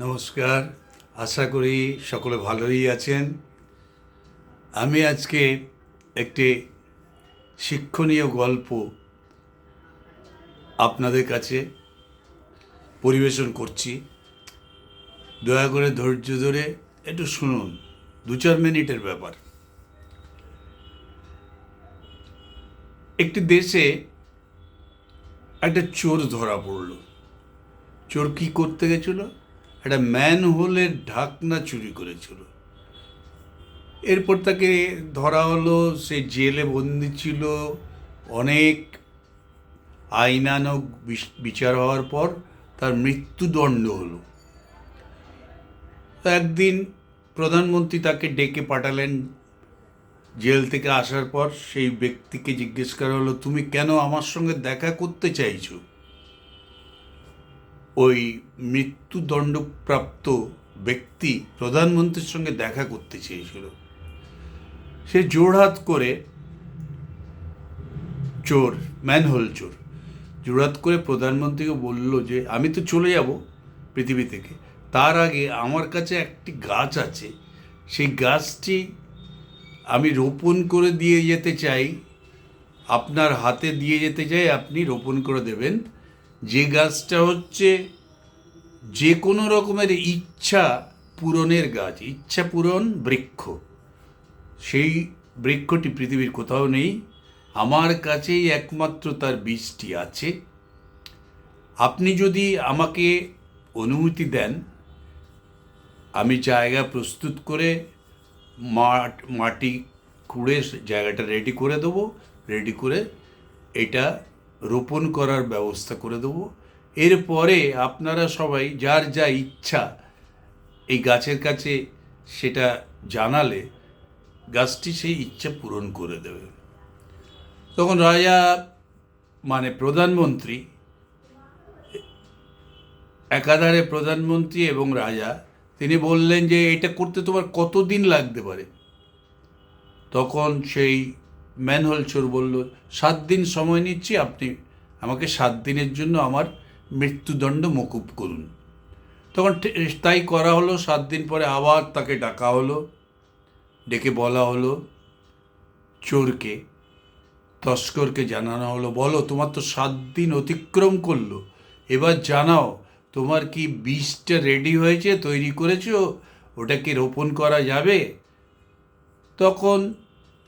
নমস্কার। আশা করি সকলে ভালোই আছেন। আমি আজকে একটি শিক্ষণীয় গল্প আপনাদের কাছে পরিবেশন করছি। দয়া করে ধৈর্য ধরে একটু শুনুন, দু চার মিনিটের ব্যাপার। একটি দেশে একটা চোর ধরা পড়ল। চোর কি করতে গেছিল? একটা ম্যান হোলের ঢাকনা চুরি করেছিল। এরপর তাকে ধরা হলো, সে জেলে বন্দি ছিল। অনেক আইনানক বিচ- বিচার হওয়ার পর তার মৃত্যুদণ্ড হলো। একদিন প্রধানমন্ত্রী তাকে ডেকে পাঠালেন জেল থেকে আসার পর, সেই ব্যক্তিকে জিজ্ঞেস করা হলো, তুমি কেন আমার সঙ্গে দেখা করতে চাইছো? ওই মৃত্যুদণ্ডপ্রাপ্ত ব্যক্তি প্রধানমন্ত্রীর সঙ্গে দেখা করতে চেয়েছিল। সে জোড়হাত করে চোর, ম্যানহোল চোর জোড়হাত করে প্রধানমন্ত্রীকে বলল যে, আমি তো চলে যাব পৃথিবী থেকে। তার আগে আমার কাছে একটি গাছ আছে। সেই গাছটি আমি রোপণ করে দিয়ে যেতে চাই। আপনার হাতে দিয়ে যেতে চাই, আপনি রোপণ করে দেবেন। যে গাছটা হচ্ছে যে কোনো রকমের ইচ্ছা পূরণের গাছ, ইচ্ছা পূরণ বৃক্ষ। সেই বৃক্ষটি পৃথিবীর কোথাও নেই, আমার কাছেই একমাত্র তার বীজটি আছে। আপনি যদি আমাকে অনুমতি দেন, আমি জায়গা প্রস্তুত করে মাঠ, মাটি খুঁড়ে জায়গাটা রেডি করে দেবো রেডি করে এটা রোপণ করার ব্যবস্থা করে দেবো। এরপরে আপনারা সবাই যার যা ইচ্ছা এই গাছের কাছে সেটা জানালে গাছটি সেই ইচ্ছা পূরণ করে দেবে। তখন রাজা মানে প্রধানমন্ত্রী, একাধারে প্রধানমন্ত্রী এবং রাজা, তিনি বললেন যে এটা করতে তোমার কতদিন লাগতে পারে? তখন সেই ম্যানহোল চোর বলল, সাত দিন সময় নিচ্ছি, আপনি আমাকে সাত দিনের জন্য আমার মৃত্যুদণ্ড মকুব করুন। তখন তাই করা হলো, সাত দিন পরে আবার তাকে ডাকা হলো, ডেকে বলা হলো, চোরকে, তস্করকে জানানো হলো, বলো তোমার তো সাত দিন অতিক্রম করল, এবার জানাও তোমার কি বীজটা রেডি হয়েছে, তৈরি করেছ, ওটা কি রোপণ করা যাবে? তখন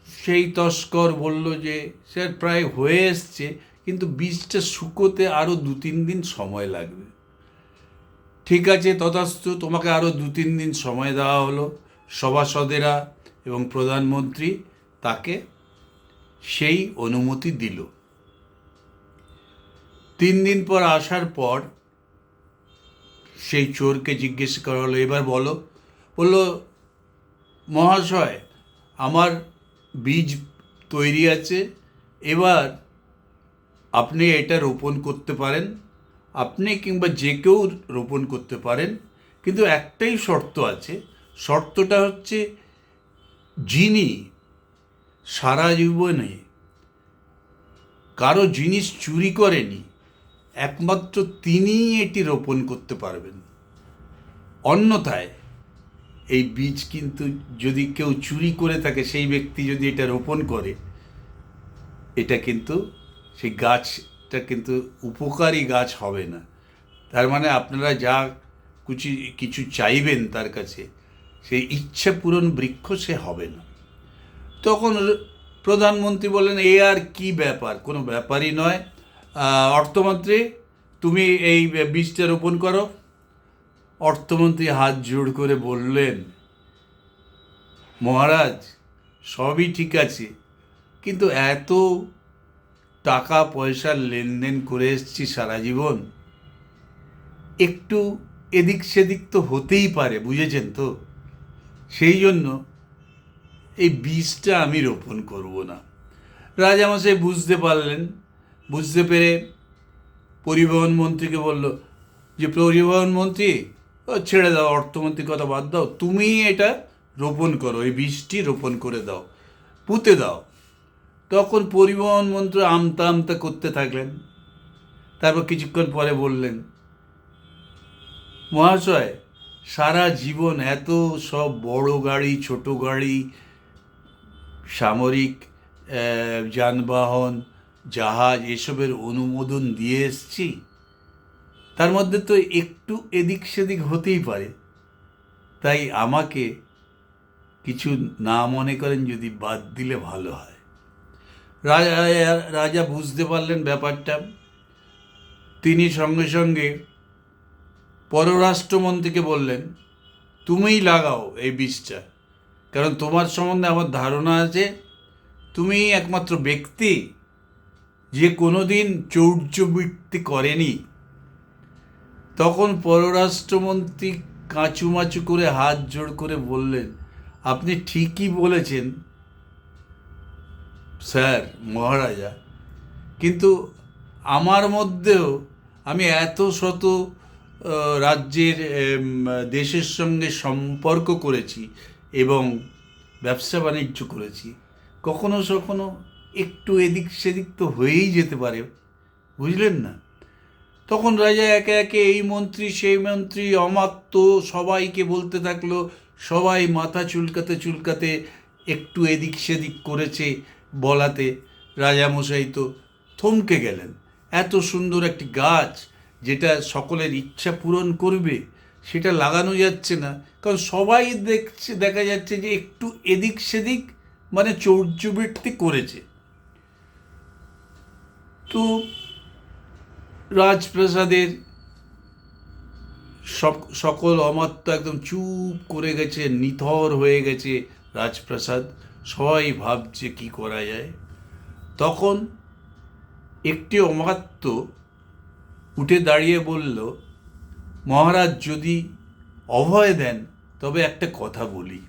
সেই তস্কর বলল যে, স্যার, প্রায় হয়ে এসছে, কিন্তু বীজটা শুকোতে আরও দু তিন দিন সময় লাগবে। ঠিক আছে, তথাস্তু তোমাকে আরও দু তিন দিন সময় দেওয়া হলো। সভাসদেরা এবং প্রধানমন্ত্রী তাকে সেই অনুমতি দিল। তিন দিন পর আসার পর সেই চোরকে জিজ্ঞেস করা হলো, এবার বলো। বলল, মহাশয়, আমার বীজ তৈরি আছে। এবার আপনি এটা রোপণ করতে পারেন। আপনি কিংবা যে কেউ রোপণ করতে পারেন। কিন্তু একটাই শর্ত আছে। শর্তটা হচ্ছে যিনি সারা জীবনে কারও জিনিস চুরি করেনি, একমাত্র তিনিই এটি রোপণ করতে পারবেন। অন্যথায় এই বীজ কিন্তু যদি কেউ চুরি করে থাকে, সেই ব্যক্তি যদি এটা রোপণ করে, এটা কিন্তু সেই গাছটা কিন্তু উপকারী গাছ হবে না। তার মানে আপনারা যা কিছু কিছু চাইবেন তার কাছে, সেই ইচ্ছা পূরণ বৃক্ষ সে হবে না। তখন প্রধানমন্ত্রী বললেন এ আর কি ব্যাপার? কোনো ব্যাপারই নয়। অর্থমন্ত্রী, তুমি এই বীজটা রোপণ করো। অর্থমন্ত্রী হাত জোড় করে বললেন, মহারাজ, সবই ঠিক আছে, কিন্তু এত টাকা পয়সার লেনদেন করে এসছি সারা জীবন। একটু এদিক সেদিক তো হতেই পারে, বুঝেছেন তো? সেই জন্য এই বীজটা আমি রোপণ করব না। রাজামশাই বুঝতে পারলেন, বুঝতে পেরে পরিবহন মন্ত্রীকে বলল, যে পরিবহন মন্ত্রী ছেড়ে দাও অর্থমন্ত্রীর কথা বাদ দাও। তুমি এটা রোপণ করো, এই বীজটি রোপণ করে দাও, পুঁতে দাও। তখন পরিবহন মন্ত্রী আমতা আমতা করতে থাকলেন। তারপর কিছুক্ষণ পরে বললেন, মহাশয়, সারা জীবন এত সব বড় গাড়ি, ছোট গাড়ি, সামরিক যানবাহন, জাহাজ, এসবের অনুমোদন দিয়ে এসছি? তার মধ্যে তো একটু এদিক সেদিক হতেই পারে। তাই আমাকে কিছু না মনে করেন যদি বাদ দিলে ভালো হয়। রাজা রাজা বুঝতে পারলেন ব্যাপারটা। তিনি সঙ্গে সঙ্গে পররাষ্ট্রমন্ত্রীকে বললেন, তুমিই লাগাও এই বীজটা। কারণ তোমার সম্বন্ধে আমার ধারণা আছে তুমি একমাত্র ব্যক্তি যে কোনো কোনোদিন চৌর্যবৃত্তি করেনি। তখন পররাষ্ট্রমন্ত্রী কাঁচুমাচু করে হাত জোড় করে বললেন, আপনি ঠিকই বলেছেন, স্যার, মহারাজা। কিন্তু আমার মধ্যেও আমি এত শত রাজ্যের দেশের সঙ্গে সম্পর্ক করেছি এবং ব্যবসা বাণিজ্য করেছি। কখনো কখনো একটু এদিক সেদিক তো হয়েই যেতে পারে। বুঝলেন না? তখন রাজা একে একে এই মন্ত্রী, সেই মন্ত্রী, অমাত্য সবাইকে বলতে থাকল, সবাই মাথা চুলকাতে চুলকাতে একটু এদিক সেদিক করেছে বলাতে। রাজামশাই তো থমকে গেলেন। এত সুন্দর একটি গাছ যেটা সকলের ইচ্ছা পূরণ করবে, সেটা লাগানো যাচ্ছে না। কারণ সবাই দেখছে, দেখা যাচ্ছে যে একটু এদিক সেদিক মানে চৌর্যবৃত্তি করেছে। তো রাজপ্রাসাদের সক- সকল অমাত্য একদম চুপ করে গেছে, নিথর হয়ে গেছে রাজপ্রাসাদ। সবাই ভাবছে কি করা যায়। তখন একটি অমাত্য উঠে দাঁড়িয়ে বলল, মহারাজ, যদি অভয় দেন, তবে একটা কথা বলি।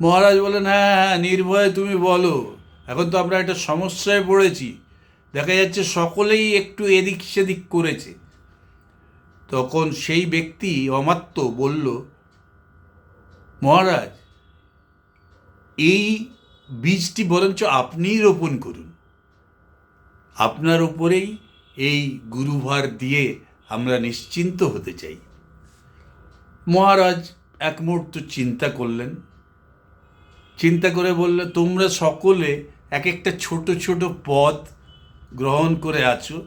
মহারাজ বলেন হ্যাঁ হ্যাঁ নির্ভয়ে তুমি বলো। এখন তো আমরা একটা সমস্যায় পড়েছি। দেখা যাচ্ছে সকলেই একটু এদিক সেদিক করেছে। তখন সেই ব্যক্তি অমাত্য বলল, মহারাজ, এই বীজটি বরঞ্চ আপনিই রোপণ করুন। আপনার উপরেই এই গুরুভার দিয়ে আমরা নিশ্চিন্ত হতে চাই। মহারাজ এক মুহূর্ত চিন্তা করলেন। চিন্তা করে বললে তোমরা সকলে এক একটা ছোট ছোট পদ গ্রহণ করে আছো।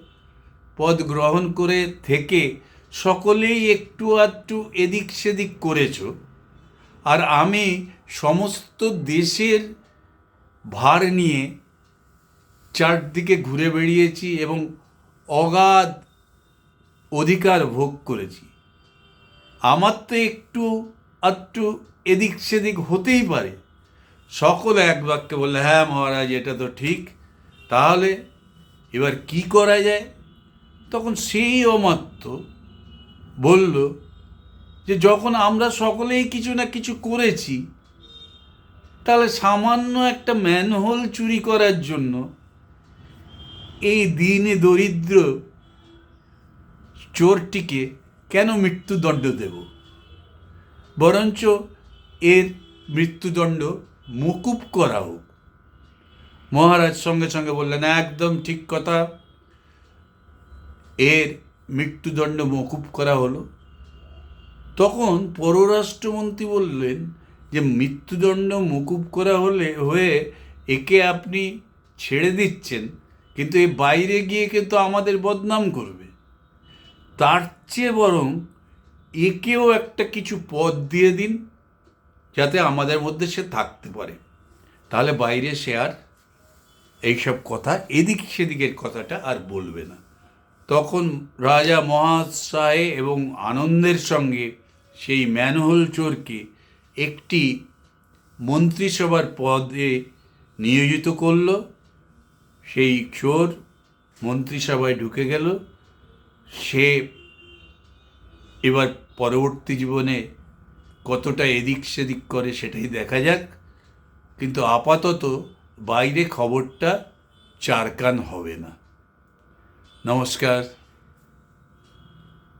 পদ গ্রহণ করে থেকে সকলেই একটু আধটু এদিক সেদিক করেছ। আর আমি সমস্ত দেশের ভার নিয়ে চারদিকে ঘুরে বেড়িয়েছি এবং অগাধ অধিকার ভোগ করেছি। আমার তো একটু আধটু এদিক সেদিক হতেই পারে। সকলে এক বাক্যে বললে হ্যাঁ মহারাজ, এটা তো ঠিক। তাহলে এবার কি করা যায়? তখন সেই অমাত্য বলল যে, যখন আমরা সকলেই কিছু না কিছু করেছি, তাহলে সামান্য একটা ম্যানহোল চুরি করার জন্য এই দিনে দরিদ্র চোরটিকে কেন মৃত্যুদণ্ড দেব? বরঞ্চ এর মৃত্যুদণ্ড মকুব করা হোক। মহারাজ সঙ্গে সঙ্গে বললেন, একদম ঠিক কথা। এর মৃত্যুদণ্ড মকুব করা হলো। তখন পররাষ্ট্রমন্ত্রী বললেন যে, মৃত্যুদণ্ড মকুব করা হলে, হয়ে একে আপনি ছেড়ে দিচ্ছেন, কিন্তু এ বাইরে গিয়ে কিন্তু আমাদের বদনাম করবে। তার চেয়ে বরং একেও একটা কিছু পদ দিয়ে দিন, যাতে আমাদের মধ্যে সে থাকতে পারে। তাহলে বাইরে সে আর এইসব কথা, এদিক সেদিকের কথাটা আর বলবে না। তখন রাজা মহাশয় এবং আনন্দের সঙ্গে সেই ম্যানহোল চোরকে একটি মন্ত্রিসভার পদে নিয়োজিত করল। সেই চোর মন্ত্রিসভায় ঢুকে গেল। সে এবার পরবর্তী জীবনে কতটা এদিক সেদিক করে সেটাই দেখা যাক। কিন্তু আপাতত বাইরে খবরটা চারকান হবে না। নমস্কার।